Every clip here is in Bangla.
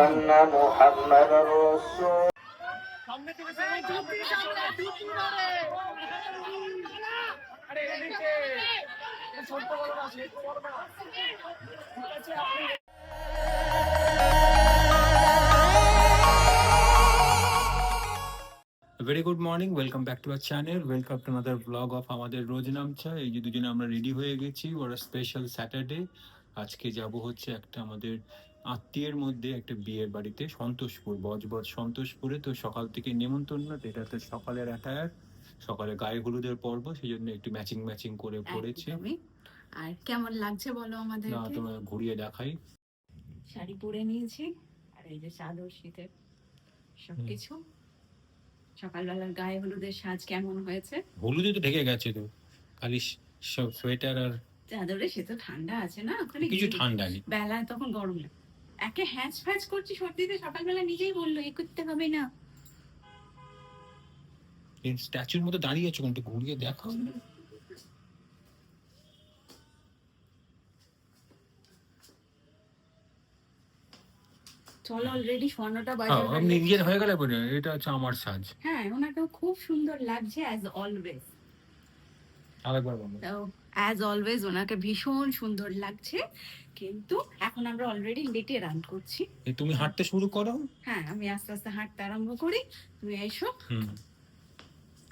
أن محمد رسول সামনে থেকে সবাই ধুতি সামনে ধুতি ধরে আরে এদিকে ছোট বড় না ছোট বড় না ঠিক আছে আপনি very good morning welcome back to our channel welcome to another blog of আমাদের রোজ নামছা এই যে দুজনে আমরা রেডি হয়ে গেছি ওরা স্পেশাল স্যাটারডে আজকে যাব হচ্ছে একটা আমাদের আত্মীয়ের মধ্যে একটা বিয়ের বাড়িতে সন্তোষপুর বজবজ সন্তোষপুরে তো সকাল থেকে নেমন্তন্ন এটা তো সকালের অ্যাটায়ার সকালে গায়ে হলুদের পর্ব সেই জন্য একটু ম্যাচিং ম্যাচিং করে পড়েছে। আর কেমন লাগছে বলো আমাদের না তোমার ঘুরিয়ে দেখাই। শাড়ি পরে নিয়েছি আর এই যে চাদর শীতের সবকিছু। সকালবেলার গায়ে হলুদের সাজ কেমন হয়েছে? হলুদে তো ঢেকে গেছে তো খালি সব সোয়েটার আর চাদরে সে তো ঠান্ডা আছে না ওখানে কিছু ঠান্ডা নেই। বেলায় তখন গরম লাগে। একে হ্যাঁচ ফ্যাচ করছি সর্দিতে সকালবেলা নিজেই বলল এ করতে হবে না। এই স্ট্যাচুর মতো দাঁড়িয়ে আছো একটু ঘুরিয়ে দেখো চলো অলরেডি স্বর্ণটা বাজার হ্যাঁ, আপনি নিজের হয়ে গেলে বলে এটা হচ্ছে আমার সাজ। হ্যাঁ ওনাকেও খুব সুন্দর লাগছে অ্যাজ অলওয়েজ আরেকবার বলো তো অ্যাজ অলওয়েজ ওনাকে ভীষণ সুন্দর লাগছে। কিন্তু এখন আমরা অলরেডি লেটে রান করছি। তুমি হাঁটতে শুরু করো। হ্যাঁ আমি আস্তে আস্তে হাঁটতে আরম্ভ করি। তুমি এসো।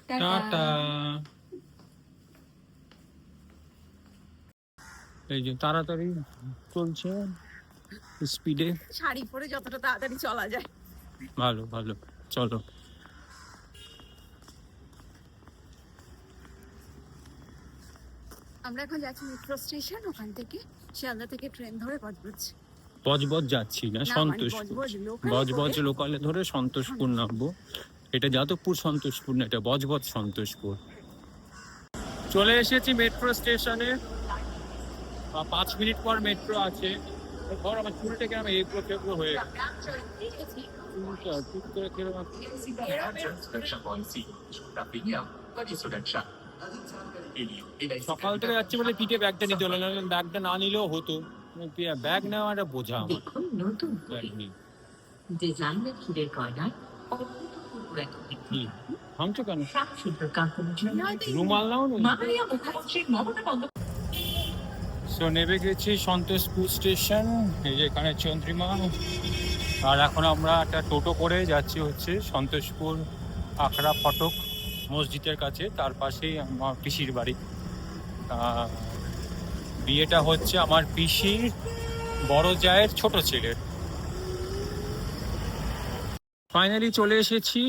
টাটা। এই যে তাড়াতাড়ি চলছে স্পিডে শাড়ি পরে যতটা তাড়াতাড়ি চলা যায়। ভালো ভালো। চলো। আমরা এখন যাচ্ছি মেট্রো স্টেশন ওখান থেকে শিয়ালদা থেকে ট্রেন ধরে বজবজ। বজবজ যাচ্ছি না মানে সন্তোষপুর। বজবজ লোকালে ধরে সন্তোষপুর নামবো। এটা যাদবপুর সন্তোষপুর না এটা বজবজ সন্তোষপুর। চলে এসেছি মেট্রো স্টেশনে পাঁচ মিনিট পর মেট্রো আছে। ধর আমার চুলটা এগুলো ফেগুলো হয়ে গেছে। সকাল থেকে যাচ্ছি বলে পিঠে ব্যাগটা নিতে হলো নাহলে ব্যাগটা না নিলেও হতো। ব্যাগ নেওয়াটা বোঝা আমার। দেখুন নতুন ব্যাগ ডিজাইনের হিরের গয়নায় অভূতপূর্ব এক ভাঙছো কেন? সাংসিদ্ধ কাঙ্ক্ষণের জন্য রুমাল নাও না সো নেমে গেছি সন্তোষপুর স্টেশন এই যে এখানে চন্দ্রিমা। আর এখন আমরা একটা টোটো করে যাচ্ছি হচ্ছে সন্তোষপুর আখড়া ফটক। মসজিদের কাছে, তার পাশেই আমার পিসির বাড়ি। বিয়েটা হচ্ছে আমার পিসির বড় জায়ের ছোট ছেলের। ফাইনালি চলে এসেছি।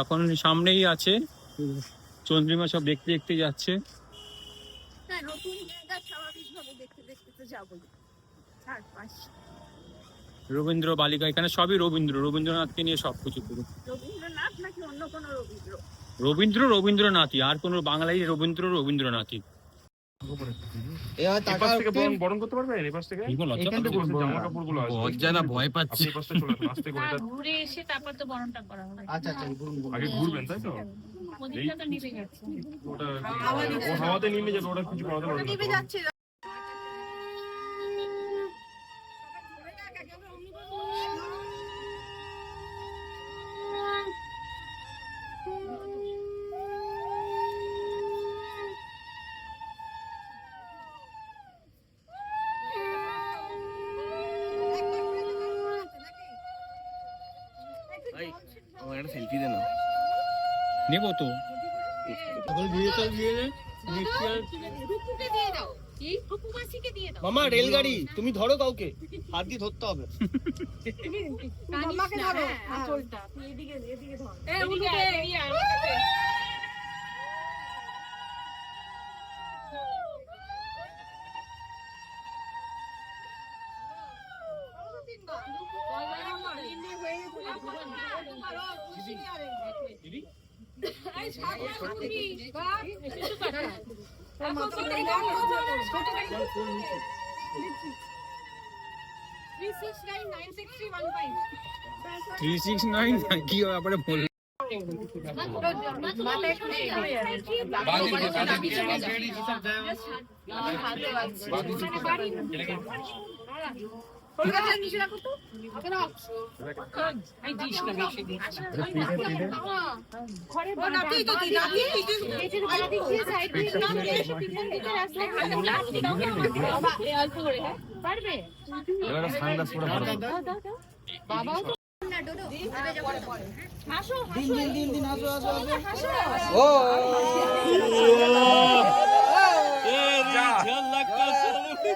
এখন সামনেই আছে। চন্দ্রিমা সব দেখতে দেখতে যাচ্ছে। হ্যাঁ স্বাভাবিকভাবে দেখতে দেখতে তো চারপাশ রবীন্দ্র বালিকা এখানে সবই রবীন্দ্র রবীন্দ্রনাথকে নিয়ে সব কিছু পুরো। রবীন্দ্রনাথ নাকি অন্য কোনো রবীন্দ্র? রবীন্দ্র রবীন্দ্রনাথই আর কোনো বাংলায় রবীন্দ্র রবীন্দ্রনাথই থেকে বরণ বরণ করতে পারবেন এপাশ থেকে কি বলো, লজ্জা এখান থেকে পাচ্ছো? জামা কাপড়গুলো আছে লজ্জা না, ভয় পাচ্ছি। আপনি এপাশটা চলে আসুন আস্তে করে এটা- ঘুরে এসে তারপর তো বরণটা করা হবে আগে ঘুরবেন তাই তো ওদিকটা তো নিভে গেছে ওটা ও হাওয়াতে নিমে যাবে ওটা কিছু করাতে পারবে না যাচ্ছে নেব তো এখন বিয়ে তো বিয়ে দেখছি আর রূপুকে দিয়ে দাও কি রূপু মাসিকে দিয়ে তো মামা রেলগাড়ি তুমি ধরো কাউকে। হাত দিয়ে ধরতে হবে। মামাকে ধরো। আঁচলটা এদিকে এদিকে ধর এদিকে আয়, এদিকে আয়, আমার কাছে। এই সাবধান তুমি। বাপ, একটু কথা। এখন তো এই গান বাজছে না, ছোট গাড়ি। 3699631 থ্রি সিক্স নাইন কি ব্যাপারে বল মাথা এখানে যাবে আর। কলকাতায় নিচে রাখো তো কেন এই দিস না বেশি দিস না। ঘরে নাতি তো তুই নাতি পেটের বাড়ি হ্যাঁ পারবে? হাসো দিন দিন দিন দিন আসো আসো। আসো। ও জল ঢালো জল ঢালো আস্তে আস্তে ঢালো এ যা নে নে ঢাক যা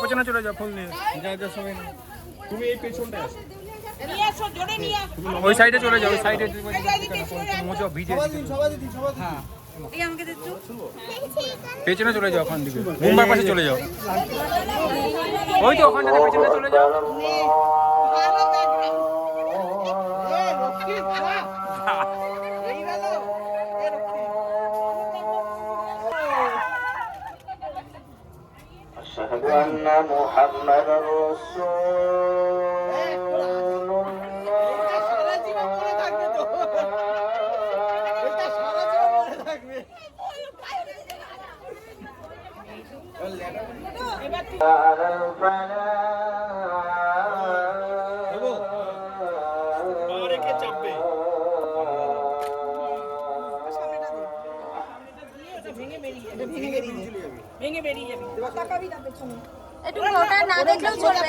পেছনে চলে যা ফুল নিয়ে যা যা সবাই তুমি এই পেছনটায় আসো ওই সাইডে চলে যাও ওই সাইডে মোজো ভিজে সবাই দিন সবাই দিন সবাই দিন পেছনে চলে যাও ওখান দিকে মুম্বাই পাশে চলে যাও ওই তো ওখানটাতে পেছনে চলে যাও এ রক্ষী যা এই গেল এ রক্ষী أشهد أن محمد رسول ভেঙে বেরিয়ে যাবে তাকাবি না দেখলেও চলবে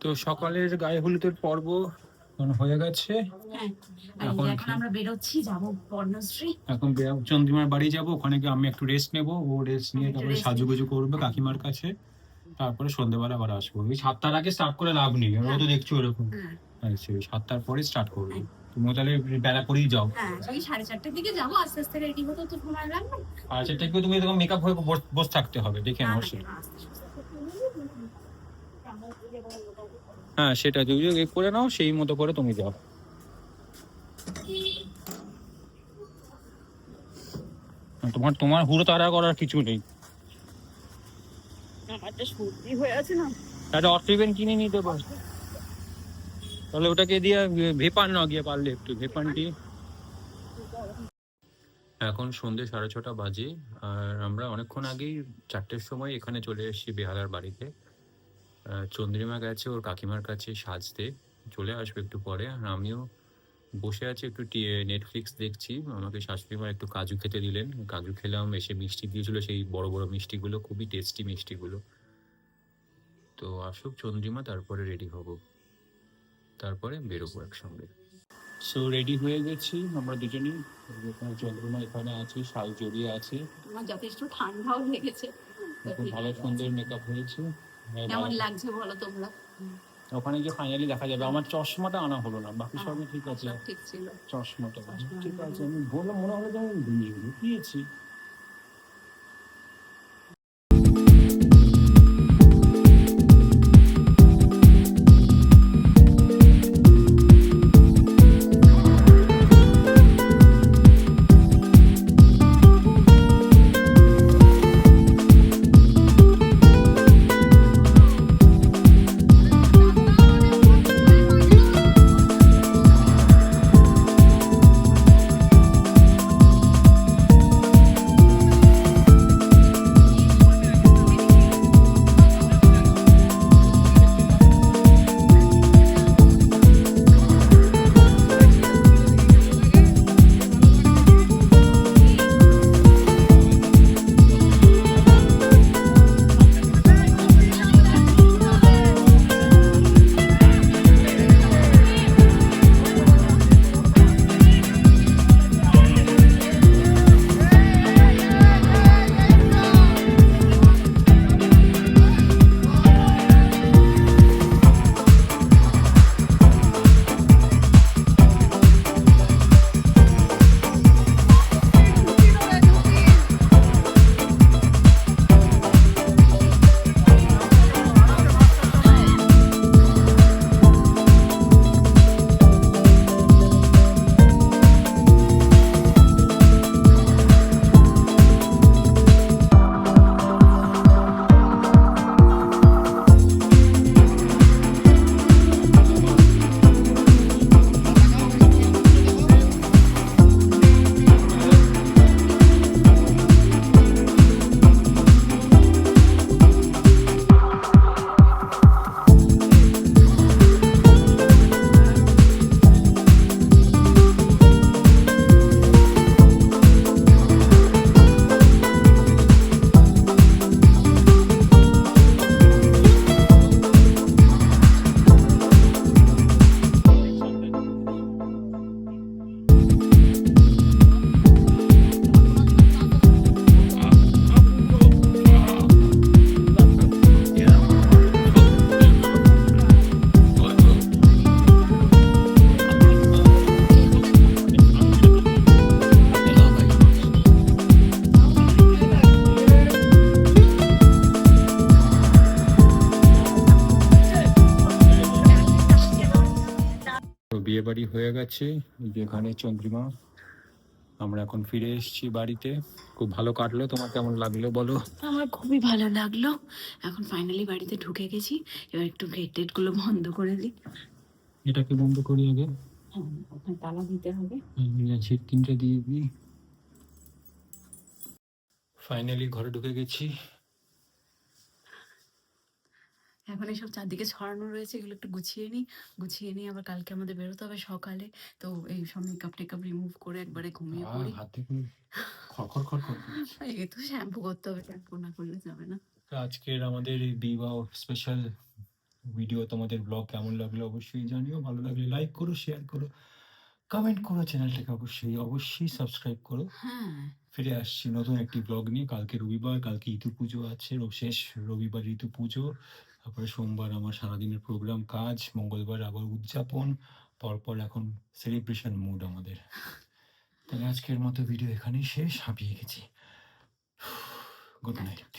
তো সকালের গায়ে হলুদের পর্ব হয়ে গেছে। হ্যাঁ এখন? আমরা বেরোচ্ছি যাব বর্ণশ্রী। এখন চন্দ্রিমার বাড়ি যাব ওখানে গিয়ে আমি একটু রেস্ট নেব ও রেস্ট নিয়ে তারপরে সাজুগুজু করবে কাকিমার কাছে তারপরে সন্ধ্যেবেলা আবার আসব। ওই সাতটার আগে স্টার্ট করে লাভ নেই ও তো দেখছ এরকম। হ্যাঁ। আচ্ছা সাতটার পরে স্টার্ট করব। তাহলে বেলা করেই যাও। হ্যাঁ ওই সাড়ে চারটার দিকে যাব আস্তে আস্তে রেডি হতে তো সময় লাগবে আর সেটা কি তুমি মেকআপ হয়ে বসে থাকতে হবে দেখে নাও সে-। হ্যাঁ সেটা তুমি করে নাও সেই মতো করে তুমি যাও। তোমার তোমার হুড়ো তাড়া করার কিছু নেই। আমার তো সর্দি হয়ে আছে না। একটা অট্রিবেন কিনে নিতে পারো তাহলে ওটাকে দিয়ে ভেপান না গিয়ে পারলে একটু ভেপানটি এখন সন্ধে সাড়ে ছটা বাজে, আর আমরা অনেকক্ষণ আগেই চারটের সময় এখানে চলে এসেছি বেহালার বাড়িতে। চন্দ্রিমা গেছে, ওর কাকিমার কাছে সাজতে। চলে আসবে একটু পরে, আর আমিও বসে আছি একটু নেটফ্লিক্স দেখছি। আমাকে শাশুড়িমা একটু কাজু খেতে দিলেন। কাজু খেলাম, এসে মিষ্টি দিয়েছিল, সেই বড় বড় মিষ্টিগুলো, খুবই টেস্টি মিষ্টিগুলো। তো আসুক চন্দ্রিমা, তারপরে রেডি হব। তারপরে বেরোবো একসঙ্গে। সো রেডি হয়ে গেছি আমরা দুজনেই। এখানে চন্দ্রিমা এখানে আছে শাল জড়িয়ে আছে। আমার যথেষ্ট ঠান্ডাও লেগেছে। ভালো সুন্দর মেকআপ হয়েছে। হ্যাঁ, কেমন লাগছে বলো তোমরা? ওখানে গিয়ে ফাইনালি দেখা যাবে। আমার চশমাটা আনা হলো না বাকি সবই ঠিক আছে। চশমাটা। ঠিক আছে আমি বললাম মনে হলো যে আমি লুকিয়েছি হয়ে গেছে। এই যে এখানে চন্দ্রিমা। আমরা এখন ফিরে এসেছি বাড়িতে। খুব ভালো কাটলো। তোমার কেমন লাগল বলো? আমার খুবই ভালো লাগল। এখন ফাইনালি বাড়িতে ঢুকে গেছি। এবার একটু গেট টেটগুলো বন্ধ করে দিই। এটাকে বন্ধ করি আগে। হ্যাঁ তালা দিতে হবে। ছিটকিনটা দিয়ে দিই। ফাইনালি ঘরে ঢুকে গেছি। এখন এইসব চারদিকে ছড়ানো রয়েছে এগুলো একটু গুছিয়ে নিই। গুছিয়ে নিই আবার কালকে আমাদের বেরোতে হবে সকালে। তো এই সব মেকআপ টেকআপ রিমুভ করে একবারে ঘুমিয়ে পড়ি। এই তো শ্যাম্পু করতে হবে শ্যাম্পু না করলে যাবে না। আজকের আমাদের এই বিবাহ স্পেশাল ভিডিও তোমাদের ব্লগ কেমন লাগল অবশ্যই জানিও। ভালো লাগলে লাইক করো শেয়ার করো। কমেন্ট করো চ্যানেলটাকে অবশ্যই অবশ্যই সাবস্ক্রাইব করো। হ্যাঁ। ফিরে আসছি নতুন একটি ব্লগ নিয়ে। কালকে রবিবার কালকে ঋতু পুজো আছে শেষ রবিবার ঋতু পুজো। তারপরে সোমবার আমার সারাদিনের প্রোগ্রাম কাজ, মঙ্গলবার আবার উদযাপন, পরপর এখন সেলিব্রেশন মুড আমাদের। তাহলে আজকের মতো ভিডিও এখানেই শেষ, হাঁপিয়ে গেছি। Good night